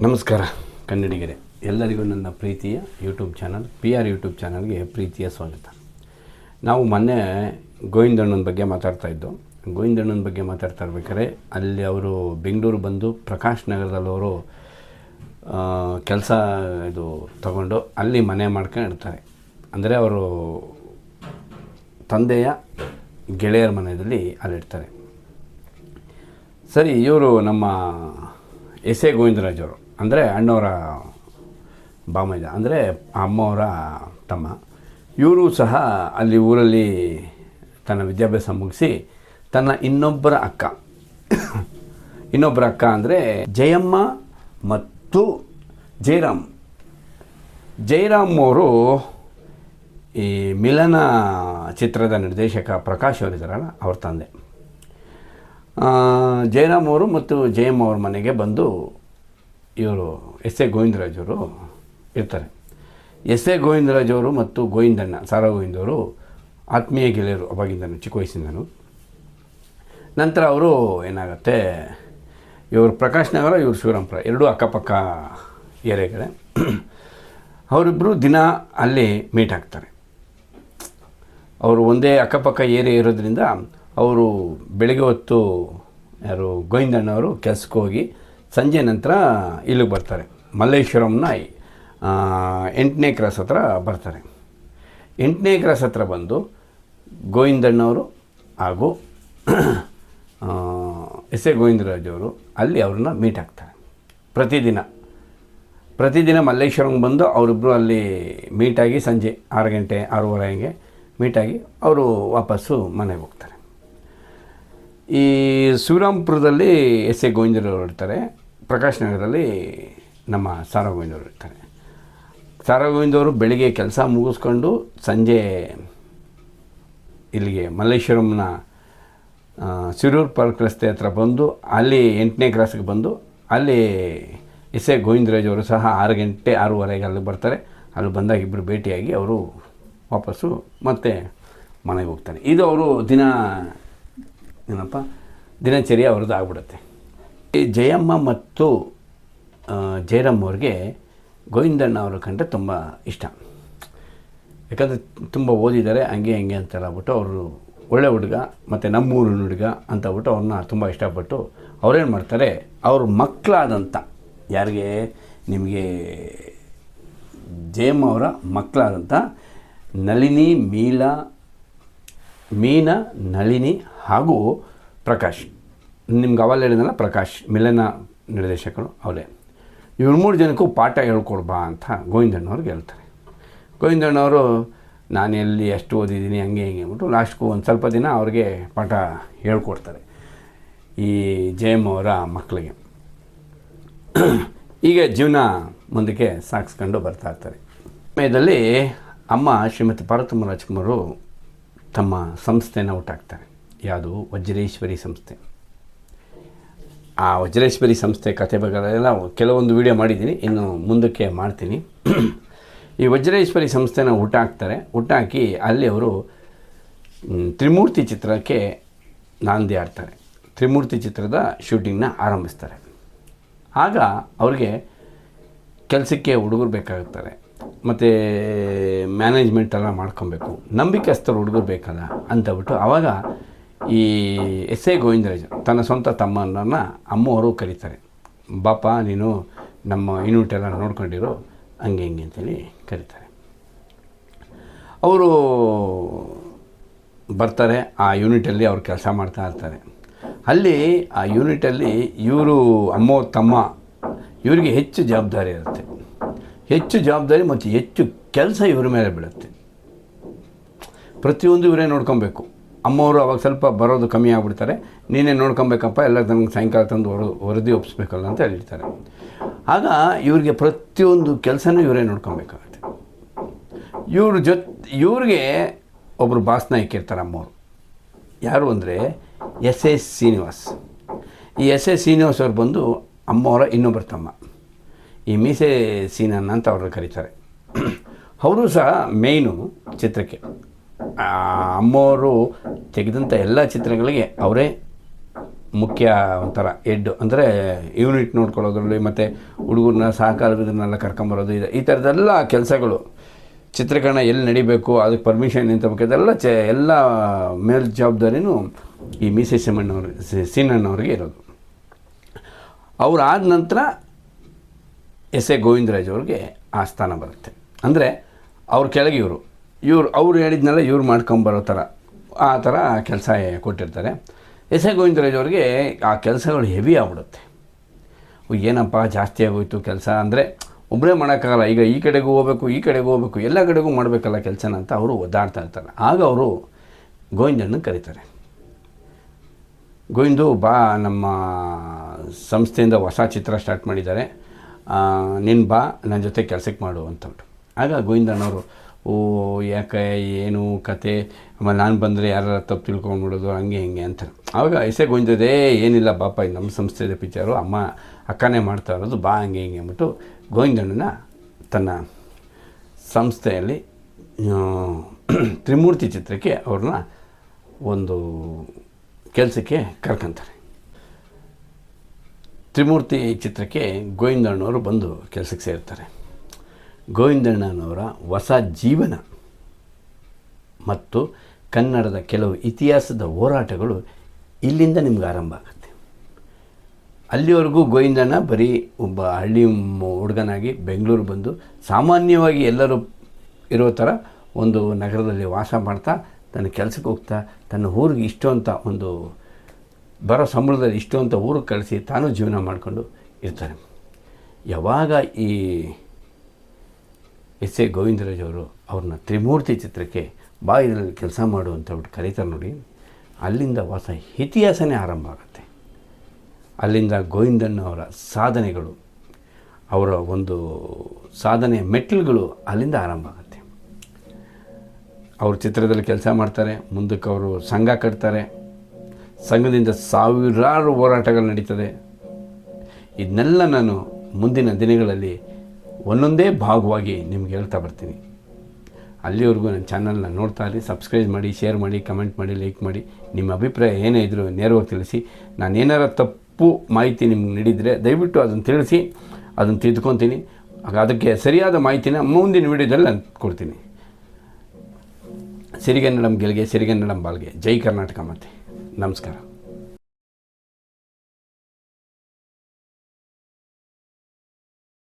ನಮಸ್ಕಾರ, ಕನ್ನಡಿಗರೇ. ಎಲ್ಲರಿಗೂ ನನ್ನ ಪ್ರೀತಿಯ YouTube channel, P R YouTube ಚಾನಲ್ಗೆ ಪ್ರೀತಿಯ ಸ್ವಾಗತ. ನಾವು ಮೊನ್ನೆ ಗೋವಿಂದಣ್ಣನ ಬಗ್ಗೆ ಮಾತಾಡ್ತಾ ಇದ್ದು, ಗೋವಿಂದಣ್ಣನ ಬಗ್ಗೆ ಮಾತಾಡ್ತಾ ಇರ್ಬೇಕಾದ್ರೆ, ಅಲ್ಲಿ ಅವರು ಬೆಂಗಳೂರು ಬಂದು ಪ್ರಕಾಶ್ ನಗರದಲ್ಲವರು ಕೆಲಸ ಇದು ತಗೊಂಡು ಅಲ್ಲಿ ಮನೆ ಮಾಡ್ಕೊಂಡು ಇರ್ತಾರೆ ಅಂದರೆ ಅವರು ತಂದೆಯ ಗೆಳೆಯರ ಮನೆಯಲ್ಲಿ ಅಲ್ಲಿರ್ತಾರೆ. ಸರಿ, ಇವರು ನಮ್ಮ ಎಸ್ ಎ ಗೋವಿಂದರಾಜ್ ಅವರು. ಅಂದರೆ ಅಣ್ಣವರ ಬಾಮೈದ. ಅಂದರೆ ಅಮ್ಮವರ ತಮ್ಮ. ಇವರು ಸಹ ಅಲ್ಲಿ ಊರಲ್ಲಿ ತನ್ನ ವಿದ್ಯಾಭ್ಯಾಸ ಮುಗಿಸಿ ತನ್ನ ಇನ್ನೊಬ್ಬರ ಅಕ್ಕ. ಇನ್ನೊಬ್ಬರ ಅಕ್ಕ ಅಂದರೆ ಜಯಮ್ಮ ಮತ್ತು ಜಯರಾಮ್ ಜಯರಾಮ್ ಅವರು ಈ ಮಿಲನ ಚಿತ್ರದ ನಿರ್ದೇಶಕ ಪ್ರಕಾಶ್ ಅವರಿದ್ದಾರಲ್ಲ, ಅವ್ರ ತಂದೆ. ಜಯರಾಮ್ ಅವರು ಮತ್ತು ಜಯಮ್ಮ ಅವ್ರ ಮನೆಗೆ ಬಂದು ಇವರು ಎಸ್ ಎ ಗೋವಿಂದರಾಜವರು ಇರ್ತಾರೆ. ಎಸ್ ಎ ಗೋವಿಂದರಾಜವರು ಮತ್ತು ಗೋವಿಂದಣ್ಣ ಸಾರಾ ಗೋವಿಂದವರು ಆತ್ಮೀಯ ಗೆಳೆಯರು ಅವಾಗಿಂದನು ಚಿಕ್ಕ ವಯಸ್ಸಿಂದನು ನಂತರ ಅವರು ಏನಾಗುತ್ತೆ, ಇವರು ಪ್ರಕಾಶ್ ನಗರ, ಇವರು ಶಿವರಾಂಪುರ ಎರಡೂ ಅಕ್ಕಪಕ್ಕ ಏರಿಯಾಗಳೇ. ಅವರಿಬ್ಬರು ದಿನ ಅಲ್ಲಿ ಮೀಟ್ ಆಗ್ತಾರೆ. ಅವರು ಒಂದೇ ಅಕ್ಕಪಕ್ಕ ಏರಿಯಾ ಇರೋದ್ರಿಂದ ಅವರು ಬೆಳಗ್ಗೆ ಹೊತ್ತು ಯಾರು, ಗೋವಿಂದಣ್ಣವರು ಕೆಲಸಕ್ಕೆ ಹೋಗಿ ಸಂಜೆ ನಂತರ ಇಲ್ಲಿಗೆ ಬರ್ತಾರೆ. ಮಲ್ಲೇಶ್ವರಂನ ಎಂಟನೇ ಕ್ರಾಸ್ ಹತ್ರ ಬರ್ತಾರೆ. ಎಂಟನೇ ಕ್ರಾಸ್ ಹತ್ರ ಬಂದು ಗೋವಿಂದಣ್ಣವರು ಹಾಗೂ ಎಸ್ ಎ ಗೋವಿಂದರಾಜ್ ಅವರು ಅಲ್ಲಿ ಅವ್ರನ್ನ ಮೀಟ್ ಆಗ್ತಾರೆ. ಪ್ರತಿದಿನ. ಪ್ರತಿದಿನ ಮಲ್ಲೇಶ್ವರಂಗೆ ಬಂದು ಅವರಿಬ್ಬರು ಅಲ್ಲಿ ಮೀಟಾಗಿ ಸಂಜೆ ಆರು ಗಂಟೆ, ಆರೂವರೆ ಹಂಗೆ ಮೀಟಾಗಿ ಅವರು ವಾಪಸ್ಸು ಮನೆಗೆ ಹೋಗ್ತಾರೆ. ಈ ಶಿವರಾಂಪುರದಲ್ಲಿ ಎಸ್ ಎ ಗೋವಿಂದರವರು ಇರ್ತಾರೆ. ಪ್ರಕಾಶ್ ನಗರದಲ್ಲಿ ನಮ್ಮ ಸಾರಗೋವಿಂದವರು ಇರ್ತಾರೆ. ಸಾರಗೋವಿಂದವರು ಬೆಳಿಗ್ಗೆ ಕೆಲಸ ಮುಗಿಸ್ಕೊಂಡು ಸಂಜೆ ಇಲ್ಲಿಗೆ ಮಲ್ಲೇಶ್ವರಂನ ಸಿರೂರ್ ಪಾರ್ಕ್ ರಸ್ತೆ ಹತ್ರ ಬಂದು ಅಲ್ಲಿ ಎಂಟನೇ ಕ್ರಾಸ್ಗೆ ಬಂದು ಅಲ್ಲಿ ಎಸ್ ಎ ಗೋವಿಂದರಾಜವರು ಸಹ ಆರು ಗಂಟೆ ಆರೂವರೆಗೆ ಅಲ್ಲಿ ಬರ್ತಾರೆ. ಅಲ್ಲಿ ಬಂದಾಗ ಇಬ್ಬರು ಭೇಟಿಯಾಗಿ ಅವರು ವಾಪಸ್ಸು ಮತ್ತೆ ಮನೆಗೆ ಹೋಗ್ತಾರೆ. ಇದು ಅವರು ದಿನ, ಏನಪ್ಪ ದಿನಚರಿ ಅವ್ರದ್ದು ಆಗ್ಬಿಡುತ್ತೆ. ಜಯಮ್ಮ ಮತ್ತು ಜಯರಾಮ್ ಅವ್ರಿಗೆ ಗೋವಿಂದಣ್ಣ ಅವರ ಕಂಡ್ರೆ ತುಂಬ ಇಷ್ಟ. ಯಾಕಂದರೆ ತುಂಬ ಓದಿದ್ದಾರೆ, ಹಂಗೆ ಹಂಗೆ ಅಂತ ಹೇಳ್ಬಿಟ್ಟು ಅವರು ಒಳ್ಳೆ ಹುಡುಗ, ಮತ್ತು ನಮ್ಮೂರಿನ ಹುಡುಗ ಅಂತ ಅವ್ರನ್ನ ತುಂಬ ಇಷ್ಟಪಟ್ಟು ಅವ್ರೇನು ಮಾಡ್ತಾರೆ, ಅವ್ರ ಮಕ್ಕಳಾದಂಥ ಯಾರಿಗೆ, ನಿಮಗೆ ಜಯಮ್ಮ ಅವರ ಮಕ್ಕಳಾದಂಥ ನಳಿನಿ, ಮೀಲಾ, ಮೀನಾ, ನಳಿನಿ ಹಾಗೂ ಪ್ರಕಾಶ್. ನಿಮ್ಗೆ ಅವಲ್ಲ ಹೇಳಿದಲ್ಲ ಪ್ರಕಾಶ್, ಮಿಲನ ನಿರ್ದೇಶಕರು ಅವರೇ. ಇವ್ರು ಮೂರು ಜನಕ್ಕೂ ಪಾಠ ಹೇಳ್ಕೊಡ್ಬಾ ಅಂತ ಗೋವಿಂದಣ್ಣವ್ರಿಗೆ ಹೇಳ್ತಾರೆ. ಗೋವಿಂದಣ್ಣವರು ನಾನು ಎಲ್ಲಿ ಎಷ್ಟು ಓದಿದ್ದೀನಿ, ಹಂಗೆ ಹಿಂಗೆ, ಅಂದ್ಬಿಟ್ಟು ಲಾಸ್ಟ್ಗೂ ಒಂದು ಸ್ವಲ್ಪ ದಿನ ಅವ್ರಿಗೆ ಪಾಠ ಹೇಳ್ಕೊಡ್ತಾರೆ. ಈ ಜಯಮ್ ಅವರ ಮಕ್ಕಳಿಗೆ ಈಗ ಜೀವನ ಮುಂದಕ್ಕೆ ಸಾಗಿಸ್ಕೊಂಡು ಬರ್ತಾ ಇರ್ತಾರೆ. ಸಮಯದಲ್ಲಿ ಅಮ್ಮ ಶ್ರೀಮತಿ ಪಾರ್ವತಮ್ಮ ರಾಜ್ಕುಮಾರು ತಮ್ಮ ಸಂಸ್ಥೆನ ಹುಟ್ಟಾಕ್ತಾರೆ ಯಾವುದು? ವಜ್ರೇಶ್ವರಿ ಸಂಸ್ಥೆ. ಆ ವಜ್ರೇಶ್ವರಿ ಸಂಸ್ಥೆ ಕತೆ ಬಗ್ಗೆ ಕೆಲವೊಂದು ವಿಡಿಯೋ ಮಾಡಿದ್ದೀನಿ. ಇನ್ನು ಮುಂದಕ್ಕೆ ಮಾಡ್ತೀನಿ. ಈ ವಜ್ರೇಶ್ವರಿ ಸಂಸ್ಥೆನ ಊಟ ಹಾಕ್ತಾರೆ. ಊಟ ಹಾಕಿ ಅಲ್ಲಿ ಅವರು ತ್ರಿಮೂರ್ತಿ ಚಿತ್ರಕ್ಕೆ ನಾಂದಿ ಆಡ್ತಾರೆ ತ್ರಿಮೂರ್ತಿ ಚಿತ್ರದ ಶೂಟಿಂಗ್ನ ಆರಂಭಿಸ್ತಾರೆ. ಆಗ ಅವ್ರಿಗೆ ಕೆಲಸಕ್ಕೆ ಹುಡುಗರು ಬೇಕಾಗುತ್ತಾರೆ ಮತ್ತು ಮ್ಯಾನೇಜ್ಮೆಂಟ್ ಎಲ್ಲ ಮಾಡ್ಕೊಬೇಕು. ನಂಬಿಕೆಸ್ತರು ಹುಡುಗರು ಬೇಕಲ್ಲ ಅಂತಬಿಟ್ಟು ಆವಾಗ ಈ ಎಸ್ ಎ ಗೋವಿಂದರಾಜ ತನ್ನ ಸ್ವಂತ ತಮ್ಮನನ್ನು ಅಮ್ಮವರು ಕರೀತಾರೆ. ಬಾಪ, ನೀನು ನಮ್ಮ ಯೂನಿಟ್ ಎಲ್ಲ ನೋಡ್ಕೊಂಡಿರು ಹಂಗೆ ಹಿಂಗೆ ಅಂತೇಳಿ ಕರೀತಾರೆ. ಅವರು ಬರ್ತಾರೆ, ಆ ಯೂನಿಟಲ್ಲಿ ಅವ್ರು ಕೆಲಸ ಮಾಡ್ತಾ ಇರ್ತಾರೆ. ಅಲ್ಲಿ ಆ ಯೂನಿಟಲ್ಲಿ ಇವರು ಅಮ್ಮ ತಮ್ಮ, ಇವರಿಗೆ ಹೆಚ್ಚು ಜವಾಬ್ದಾರಿ ಇರುತ್ತೆ. ಹೆಚ್ಚು ಜವಾಬ್ದಾರಿ ಮತ್ತು ಹೆಚ್ಚು ಕೆಲಸ ಇವ್ರ ಮೇಲೆ ಬೀಳುತ್ತೆ. ಪ್ರತಿಯೊಂದು ಇವರೇ ನೋಡ್ಕೊಬೇಕು. ಅಮ್ಮವರು ಅವಾಗ ಸ್ವಲ್ಪ ಬರೋದು ಕಮ್ಮಿ ಆಗಿಬಿಡ್ತಾರೆ. ನೀನೇ ನೋಡ್ಕೊಬೇಕಪ್ಪ, ಎಲ್ಲ ನನಗೆ ಸಾಯಂಕಾಲ ತಂದು ಹೊರ ವರದಿ ಒಪ್ಪಿಸ್ಬೇಕಲ್ಲ ಅಂತ ಹೇಳಿರ್ತಾರೆ ಆಗ ಇವ್ರಿಗೆ ಪ್ರತಿಯೊಂದು ಕೆಲಸನೂ ಇವರೇ ನೋಡ್ಕೊಬೇಕಾಗತ್ತೆ. ಇವ್ರ ಜೊತೆ, ಇವ್ರಿಗೆ ಒಬ್ಬರು ಬಾಸ್ನ ಇಕ್ಕಿರ್ತಾರೆ ಅಮ್ಮವರು. ಯಾರು ಅಂದರೆ ಎಸ್ ಎಸ್ ಶ್ರೀನಿವಾಸ್. ಈ ಎಸ್ ಎಸ್ ಶ್ರೀನಿವಾಸ್ ಅವ್ರು ಬಂದು ಅಮ್ಮವರ ಇನ್ನೊಬ್ಬರು ತಮ್ಮ. ಈ ಮೀಸೆ ಸೀನನ್ನ ಅಂತ ಅವ್ರನ್ನ ಕರೀತಾರೆ. ಅವರು ಸಹ ಮೇಯ್ನು ಚಿತ್ರಕ್ಕೆ. ಅಮ್ಮವರು ತೆಗೆದಂಥ ಎಲ್ಲ ಚಿತ್ರಗಳಿಗೆ ಅವರೇ ಮುಖ್ಯ ಒಂಥರ ಎಡ್ ಅಂದರೆ ಯೂನಿಟ್ ನೋಡ್ಕೊಳ್ಳೋದ್ರಲ್ಲಿ ಮತ್ತು ಹುಡುಗರನ್ನ ಸಹಕಾರದನ್ನೆಲ್ಲ ಕರ್ಕೊಂಬರೋದು, ಇದೆ ಈ ಥರದ್ದೆಲ್ಲ ಕೆಲಸಗಳು. ಚಿತ್ರೀಕರಣ ಎಲ್ಲಿ ನಡಿಬೇಕು, ಅದಕ್ಕೆ ಪರ್ಮಿಷನ್ ನಿಂತಬೇಕು ಇದೆಲ್ಲ ಚ ಎಲ್ಲ ಮೇಲ್ ಜವಾಬ್ದಾರಿನೂ ಈ ಮೀಸೆ ಸಿಮಣ್ಣವ್ರ ಸೀನಣ್ಣವ್ರಿಗೆ ಇರೋದು. ಅವ್ರು ಆದ ನಂತರ ಎಸ್ ಎ ಗೋವಿಂದರಾಜ್ ಅವ್ರಿಗೆ ಆ ಸ್ಥಾನ ಬರುತ್ತೆ. ಅಂದರೆ ಅವ್ರ ಕೆಳಗೆ ಇವರು. ಇವ್ರು ಅವ್ರು ಹೇಳಿದ್ನೆಲ್ಲ ಇವ್ರು ಮಾಡ್ಕೊಂಬರೋ ಥರ. ಆ ಥರ ಕೆಲಸ ಕೊಟ್ಟಿರ್ತಾರೆ. ಎಸ್ ಎ ಗೋವಿಂದರಾಜ್ ಅವ್ರಿಗೆ ಆ ಕೆಲಸಗಳು ಹೆವಿ ಆಗ್ಬಿಡುತ್ತೆ. ಏನಪ್ಪ, ಜಾಸ್ತಿ ಆಗೋಯ್ತು ಕೆಲಸ ಅಂದರೆ ಒಬ್ಬರೇ ಮಾಡೋಕ್ಕಾಗಲ್ಲ. ಈಗ ಈ ಕಡೆಗೂ ಹೋಗಬೇಕು, ಈ ಕಡೆಗೂ ಹೋಗಬೇಕು, ಎಲ್ಲ ಕಡೆಗೂ ಮಾಡಬೇಕಲ್ಲ ಕೆಲಸನ ಅಂತ ಅವರು ಒದ್ದಾಡ್ತಾ ಇರ್ತಾರೆ. ಆಗ ಅವರು ಗೋವಿಂದನ್ನು ಕರೀತಾರೆ. ಗೋವಿಂದು ಬಾ, ನಮ್ಮ ಸಂಸ್ಥೆಯಿಂದ ಹೊಸ ಚಿತ್ರ ಸ್ಟಾರ್ಟ್ ಮಾಡಿದ್ದಾರೆ. ನೀನು ಬಾ ನನ್ನ ಜೊತೆ ಕೆಲಸಕ್ಕೆ ಮಾಡು ಅಂತಂದ್ರು ಆಗ ಗೋವಿಂದಣ್ಣವರು ಓ, ಯಾಕೆ, ಏನು ಕತೆ? ಆಮೇಲೆ ನಾನು ಬಂದರೆ ಯಾರು ತಪ್ಪು ತಿಳ್ಕೊಂಡ್ಬಿಡೋದು, ಹಂಗೆ ಹಿಂಗೆ ಅಂತ. ಆವಾಗ ಎಸೆ ಗೋವಿಂದದೇ ಏನಿಲ್ಲ ಬಾಪ ಇದು ನಮ್ಮ ಸಂಸ್ಥೆದ ಪಿಕ್ಚರು, ಅಮ್ಮ ಅಕ್ಕನೇ ಮಾಡ್ತಾ ಇರೋದು, ಬಾ ಹಂಗೆ ಹಿಂಗೆ ಅಂದ್ಬಿಟ್ಟು ಗೋವಿಂದಣ್ಣನ ತನ್ನ ಸಂಸ್ಥೆಯಲ್ಲಿ ತ್ರಿಮೂರ್ತಿ ಚಿತ್ರಕ್ಕೆ ಅವ್ರನ್ನ ಒಂದು ಕೆಲಸಕ್ಕೆ ಕರ್ಕೊಂತಾರೆ. ತ್ರಿಮೂರ್ತಿ ಚಿತ್ರಕ್ಕೆ ಗೋವಿಂದಣ್ಣವರು ಬಂದು ಕೆಲಸಕ್ಕೆ ಸೇರ್ತಾರೆ. ಗೋವಿಂದಣ್ಣನವರ ಹೊಸ ಜೀವನ ಮತ್ತು ಕನ್ನಡದ ಕೆಲವು ಇತಿಹಾಸದ ಹೋರಾಟಗಳು ಇಲ್ಲಿಂದ ನಿಮ್ಗೆ ಆರಂಭ ಆಗುತ್ತೆ. ಅಲ್ಲಿವರೆಗೂ ಗೋವಿಂದಣ್ಣ ಬರೀ ಒಬ್ಬ ಹಳ್ಳಿ ಹುಡುಗನಾಗಿ ಬೆಂಗಳೂರು ಬಂದು ಸಾಮಾನ್ಯವಾಗಿ ಎಲ್ಲರೂ ಇರೋ ಥರ ಒಂದು ನಗರದಲ್ಲಿ ವಾಸ ಮಾಡ್ತಾ ತನ್ನ ಕೆಲಸಕ್ಕೆ ಹೋಗ್ತಾ, ತನ್ನ ಊರಿಗೆ ಇಷ್ಟು ಅಂತ ಒಂದು ಬರೋ ಸಂಬಳದಲ್ಲಿ ಇಷ್ಟು ಅಂತ ಊರಿಗೆ ಕಳಿಸಿ ತಾನು ಜೀವನ ಮಾಡಿಕೊಂಡು ಇರ್ತಾರೆ. ಯಾವಾಗ ಈ ಎಸ್ ಎ ಗೋವಿಂದರಾಜ್ ಅವರು ಅವ್ರನ್ನ ತ್ರಿಮೂರ್ತಿ ಚಿತ್ರಕ್ಕೆ ಬಾ ಕೆಲಸ ಮಾಡು ಅಂತ ಹೇಳ್ಬಿಟ್ಟು ಕರೀತಾರೆ ನೋಡಿ. ಅಲ್ಲಿಂದ ಹೊಸ ಇತಿಹಾಸನೇ ಆರಂಭ ಆಗುತ್ತೆ. ಅಲ್ಲಿಂದ ಗೋವಿಂದಣ್ಣವರ ಸಾಧನೆಗಳು, ಅವರ ಒಂದು ಸಾಧನೆ ಮೆಟ್ಲುಗಳು ಅಲ್ಲಿಂದ ಆರಂಭ ಆಗುತ್ತೆ. ಅವರು ಚಿತ್ರದಲ್ಲಿ ಕೆಲಸ ಮಾಡ್ತಾರೆ, ಮುಂದಕ್ಕೆ ಅವರು ಸಂಘ ಕಟ್ತಾರೆ. ಸಂಘದಿಂದ ಸಾವಿರಾರು ಹೋರಾಟಗಳು ನಡೀತದೆ. ಇದನ್ನೆಲ್ಲ ನಾನು ಮುಂದಿನ ದಿನಗಳಲ್ಲಿ ಒಂದೊಂದೇ ಭಾಗವಾಗಿ ನಿಮ್ಗೆ ಹೇಳ್ತಾ ಬರ್ತೀನಿ. ಅಲ್ಲಿವರೆಗೂ ನನ್ನ ಚಾನಲ್ನ ನೋಡ್ತಾ ಇರಿ ಸಬ್ಸ್ಕ್ರೈಬ್ ಮಾಡಿ ಶೇರ್ ಮಾಡಿ ಕಮೆಂಟ್ ಮಾಡಿ ಲೈಕ್ ಮಾಡಿ. ನಿಮ್ಮ ಅಭಿಪ್ರಾಯ ಏನೇ ಇದ್ದರೂ ನೇರವಾಗಿ ತಿಳಿಸಿ. ನಾನು ಏನಾರ ತಪ್ಪು ಮಾಹಿತಿ ನಿಮ್ಗೆ ನೀಡಿದರೆ ದಯವಿಟ್ಟು ಅದನ್ನು ತಿಳಿಸಿ, ಅದನ್ನು ತಿದ್ಕೊತೀನಿ. ಅದಕ್ಕೆ ಸರಿಯಾದ ಮಾಹಿತಿನ ಮುಂದಿನ ವಿಡಿಯೋದಲ್ಲಿ ನಾನು ಕೊಡ್ತೀನಿ. ಸಿರಿಗನ್ನಡಂ ಗೆಲ್ಗೆ, ಸಿರಿಗನ್ನಡಂ ಬಾಲ್ಗೆ ಜೈ ಕರ್ನಾಟಕ ಮತ್ತೆ ನಮಸ್ಕಾರ.